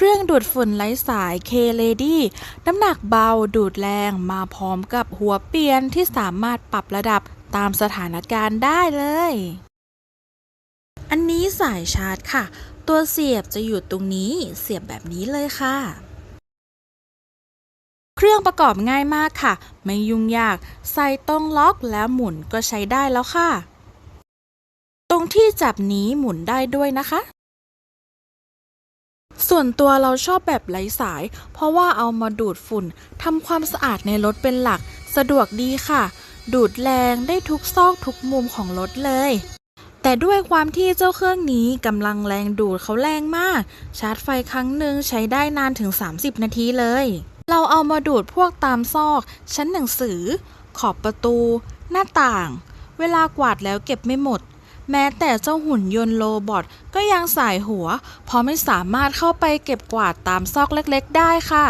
เครื่องดูดฝุ่นไร้สาย K-Lady น้ำหนักเบาดูดแรงมาพร้อมกับหัวเปลี่ยนที่สามารถปรับระดับตามสถานการณ์ได้เลย อันนี้สายชาร์จค่ะ ตัวเสียบจะอยู่ตรงนี้เสียบแบบนี้เลยค่ะ เครื่องประกอบง่ายมากค่ะ ไม่ยุ่งยาก ใส่ตรงล็อกแล้วหมุนก็ใช้ได้แล้วค่ะ ตรงที่จับนี้หมุนได้ด้วยนะคะ ส่วนตัวเราชอบแบบไร้สาย เพราะว่าเอามาดูดฝุ่นทำความสะอาดในรถเป็นหลัก สะดวกดีค่ะ ดูดแรงได้ทุกซอกทุกมุมของรถเลย แต่ด้วยความที่เจ้าเครื่องนี้กำลังแรงดูดเขาแรงมาก ชาร์จไฟครั้งหนึ่งใช้ได้นานถึง 30 นาทีเลย เราเอามาดูดพวกตามซอก ชั้นหนังสือ ขอบประตู หน้าต่าง เวลากวาดแล้วเก็บไม่หมด แม้แต่เจ้าหุ่นยนต์โรบอทก็ยังสายหัว เพราะไม่สามารถเข้าไปเก็บกวาดตามซอกเล็กๆได้ค่ะ